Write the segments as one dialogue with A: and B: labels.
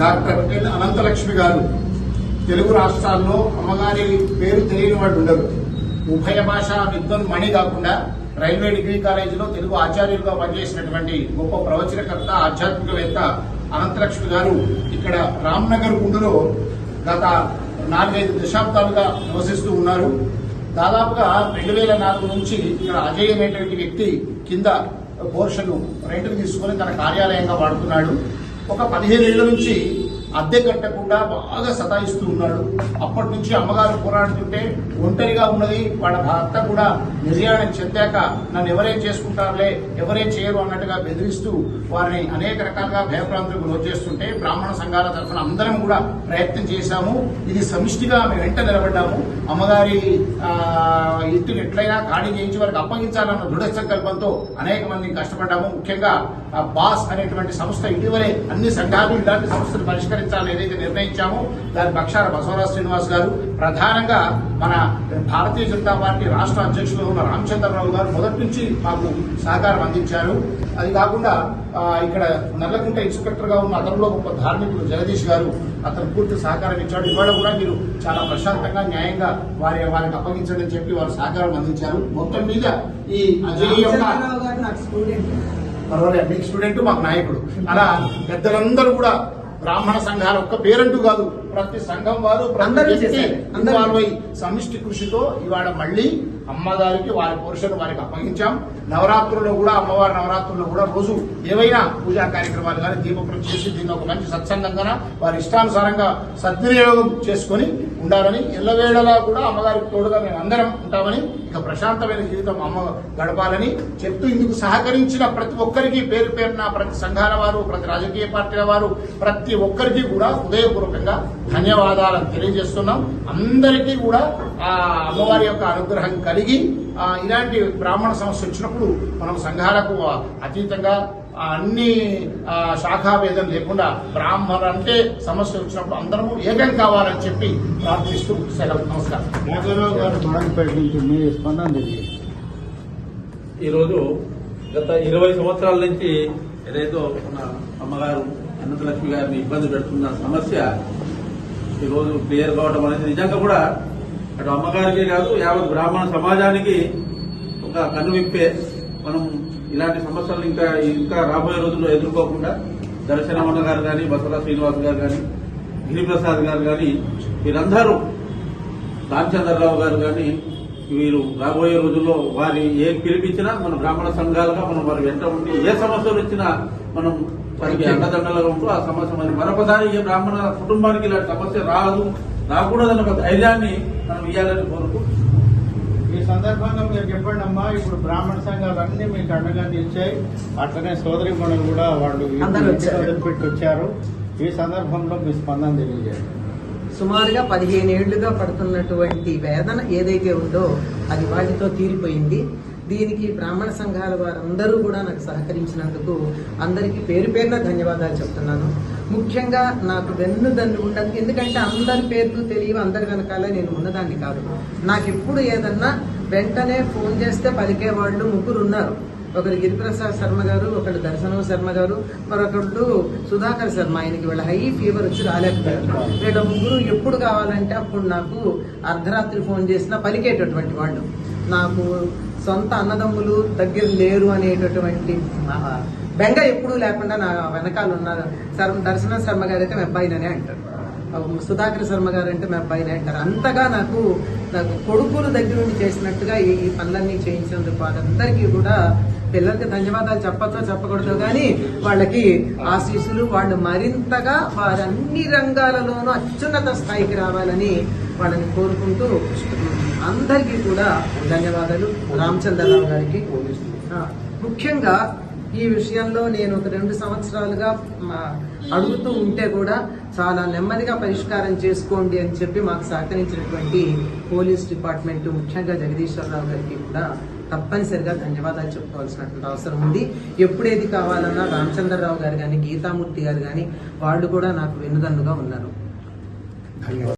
A: Doctor N Ananthalakshmi గారు. తెలుగు రాష్ట్రాల్లో అమ్మగారి పేరు తెలియని వాడు ఉండరు. ఉభయ భాష విద్వన్ మణి కాకుండా రైల్వే డిగ్రీ కాలేజీలో తెలుగు ఆచార్యులుగా పనిచేసినటువంటి గొప్ప ప్రవచనకర్త ఆధ్యాత్మికవేత్త అనంతలక్ష్మి గారు ఇక్కడ రామ్నగర్ గుండులో గత నాలుగైదు దశాబ్దాలుగా నివసిస్తూ ఉన్నారు. దాదాపుగా రెండు వేల నాలుగు నుంచి ఇక్కడ అజయ్ అనేటువంటి వ్యక్తి కింద పోర్షన్ రెంట్కి తీసుకొని తన కార్యాలయంగా వాడుతున్నాడు. ఒక పదిహేను ఏళ్ళ నుంచి అద్దె కట్టకుండా బాగా సతాయిస్తూ ఉన్నాడు. అప్పటి నుంచి అమ్మగారు పోరాడుతుంటే ఒంటరిగా ఉన్నది వాళ్ళ భర్త కూడా నిర్యాణం చెందాక నన్ను ఎవరే చేసుకుంటారులే ఎవరే చేయరు అన్నట్టుగా బెదిరిస్తూ వారిని అనేక రకాలుగా భయప్రాంతులకు లోచేస్తుంటే బ్రాహ్మణ సంఘాల తరఫున అందరం కూడా ప్రయత్నం చేశాము. ఇది సమిష్టిగా మేము వెంట నిలబడ్డాము. అమ్మగారి ఇంటిని ఎట్లయినా ఖాళీ చేయించి వారికి అప్పగించాలన్న దృఢ సంకల్పంతో అనేక మంది కష్టపడ్డాము. ముఖ్యంగా బాస్ అనేటువంటి సంస్థ ఇటీవలే అన్ని సంఘాలు ఇలాంటి సంస్థలు పరిష్కరించాలని ఏదైతే నిర్ణయించామో దాని పక్షాన బసవరాజ్ శ్రీనివాస్ గారు ప్రధానంగా మన భారతీయ జనతా పార్టీ రాష్ట్ర అధ్యక్షులు ఉన్న రామచంద్రరావు గారు మొదటి నుంచి మాకు సహకారం అందించారు. అది కాకుండా ఇక్కడ నల్లకుంట ఇన్స్పెక్టర్గా ఉన్న అతనిలో గొప్ప ధార్మికుడు జగదీష్ గారు అతను పూర్తి సహకారం ఇచ్చాడు. ఇవాళ కూడా మీరు చాలా ప్రశాంతంగా న్యాయంగా వారి వారికి అప్పగించండి అని చెప్పి వారు సహకారం అందించారు. మొత్తం మీద ఈ పర్వాలేదు మీకు స్టూడెంట్ మాకు నాయకుడు. అలా పెద్దలందరూ కూడా బ్రాహ్మణ సంఘాలు ఒక్క పేరంటూ కాదు. ప్రతి సంఘం వారు
B: అందరూ
A: సమిష్టి కృషితో ఇవాళ మళ్ళీ అమ్మగారికి వారి పురుషులు వారికి అప్పగించాం. నవరాత్రుల్లో కూడా అమ్మవారి నవరాత్రుల్లో కూడా రోజు ఏవైనా పూజా కార్యక్రమాలు కానీ దీపకులు చేసి దీన్ని ఒక మంచి సత్సంగంగా వారి ఇష్టానుసారంగా సద్వినియోగం చేసుకొని ఉండాలని ఎల్లవేళలా కూడా అమ్మగారికి తోడుగా మేము అందరం ఉంటామని ఇక ప్రశాంతమైన జీవితం అమ్మ గడపాలని చెప్తూ ఇందుకు సహకరించిన ప్రతి ఒక్కరికి పేరు పేరున ప్రతి సంఘాల వారు ప్రతి రాజకీయ పార్టీల వారు ప్రతి ఒక్కరికి కూడా హృదయపూర్వకంగా ధన్యవాదాలను తెలియజేస్తున్నాం. అందరికీ కూడా ఆ అమ్మవారి యొక్క అనుగ్రహం కలిగి ఇలాంటి బ్రాహ్మణ సమస్య వచ్చినప్పుడు మనం సంఘాలకు అతీతంగా అన్ని శాఖాభేదం లేకుండా బ్రాహ్మణ అంటే సమస్య వచ్చినప్పుడు అందరము ఏకం కావాలని చెప్పి ప్రార్థిస్తూ సెలవు. నమస్కారం.
C: ఈరోజు గత ఇరవై సంవత్సరాల నుంచి ఏదైతే మన అమ్మగారు అనంతలక్ష్మి గారిని ఇబ్బంది పెడుతున్న సమస్య ఈరోజు క్లియర్ కావడం అనేది నిజంగా కూడా అటు అమ్మగారికే కాదు యావత్ బ్రాహ్మణ సమాజానికి ఒక కన్నువిప్పే మనం ఇలాంటి సమస్యలు ఇంకా ఇంకా రాబోయే రోజుల్లో ఎదుర్కోకుండా దర్శనమన్న గారు కానీ బసవరాజ్ శ్రీనివాస్ గారు కానీ గిరిప్రసాద్ గారు కానీ వీరందరూ రామచంద్రరావు గారు కానీ వీరు రాబోయే రోజుల్లో వారి ఏ పిలిపించినా మన బ్రాహ్మణ సంఘాలుగా మనం వారి వెంట ఉండి ఏ సమస్యలు వచ్చినా మనం వారికి అండదండలుగా ఉంటూ ఆ సమస్య మరి మరొకసారి ఏ బ్రాహ్మణ కుటుంబానికి ఇలాంటి సమస్య రాదు రాకూడదన్న ఒక ధైర్యాన్ని మనం ఇవ్వాలని
D: ఈ సందర్భంగా మీరు చెప్పండి అమ్మా ఇప్పుడు బ్రాహ్మణ సంఘాలు అన్ని మీకు అండగా నిలిచాయి. అట్లనే సోదరి కూడా వాళ్ళు. వదిలిపెట్టి వచ్చారు. ఈ సందర్భంలో మీ స్పందన తెలియజేయండి.
B: సుమారుగా పదిహేను ఏళ్ళుగా పడుతున్నటువంటి వేదన ఏదైతే ఉందో అది వాటితో తీరిపోయింది. దీనికి బ్రాహ్మణ సంఘాల వారందరూ కూడా నాకు సహకరించినందుకు అందరికీ పేరు పేరున ధన్యవాదాలు చెప్తున్నాను. ముఖ్యంగా నాకు వెన్ను దన్ను ఉండదు. ఎందుకంటే అందరి పేర్లు తెలియవు అందరి వెనకాల నేను ఉన్నదాన్ని కాదు. నాకు ఎప్పుడు ఏదన్నా వెంటనే ఫోన్ చేస్తే పలికే వాళ్ళు ముగ్గురు ఉన్నారు. ఒకరు గిరిప్రసాద్ శర్మ గారు ఒకరు దర్శనం శర్మ గారు మరొకళ్ళు సుధాకర్ శర్మ. ఆయనకి వీళ్ళ హై ఫీవర్ వచ్చి రాలేకపోయారు. వీళ్ళ ముగ్గురు ఎప్పుడు కావాలంటే అప్పుడు నాకు అర్ధరాత్రి ఫోన్ చేసినా పలికేటటువంటి వాళ్ళు. నాకు సొంత అన్నదమ్ములు దగ్గర లేరు అనేటటువంటి బెంగ ఎప్పుడూ లేకుండా నా వెనకాల ఉన్నారు. శర్మ దర్శన శర్మ గారు అయితే మీ అబ్బాయిననే అంటారు. సుధాకర్ శర్మ గారు అంటే మా అబ్బాయినే అంటారు. అంతగా నాకు నాకు కొడుకులు దగ్గర నుండి చేసినట్టుగా ఈ పనులన్నీ చేయించినందుకు వాళ్ళందరికీ కూడా పిల్లలకి ధన్యవాదాలు చెప్పచ్చో చెప్పకూడదు కానీ వాళ్ళకి ఆశీస్సులు వాళ్ళు మరింతగా వారు అన్ని రంగాలలోనూ అత్యున్నత స్థాయికి రావాలని వాళ్ళని కోరుకుంటూ అందరికీ కూడా ధన్యవాదాలు. రామచంద్రరావు గారికి. ముఖ్యంగా ఈ విషయంలో నేను ఒక రెండు సంవత్సరాలుగా మా, అడుగుతూ ఉంటే కూడా చాలా నెమ్మదిగా పరిష్కారం చేసుకోండి అని చెప్పి మాకు సహకరించినటువంటి పోలీస్ డిపార్ట్మెంట్ ముఖ్యంగా జగదీశ్వరరావు గారికి కూడా తప్పనిసరిగా ధన్యవాదాలు చెప్పుకోవాల్సినటువంటి అవసరం ఉంది. ఎప్పుడేది కావాలన్నా రామచంద్రరావు గారు కానీ గీతామూర్తి గారు కానీ వాళ్ళు కూడా నాకు వెన్నుదన్నుగా ఉన్నారు.
A: ధన్యవాదాలు.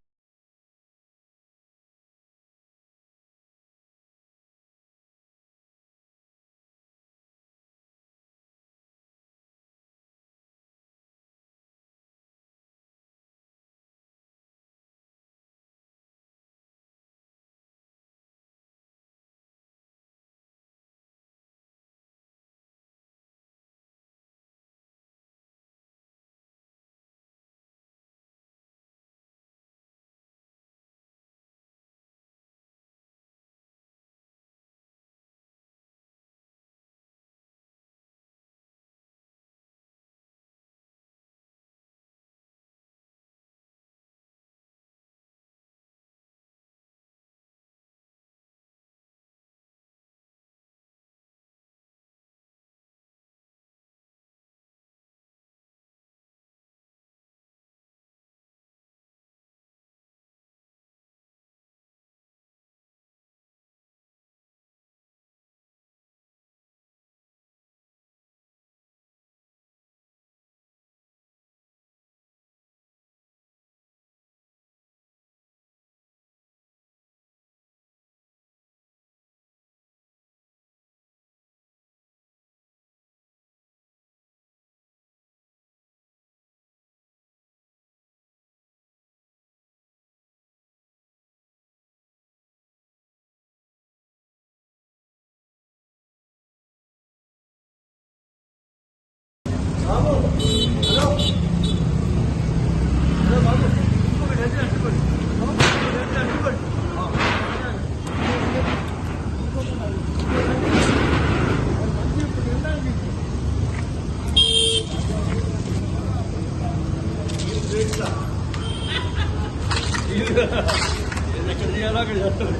E: ഇതൊക്കെ ചെയ്യാനാ കഴിയാത്തത്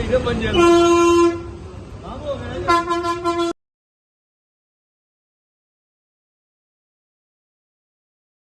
E: ഇതേ പഞ്ചായത്ത് നാമോ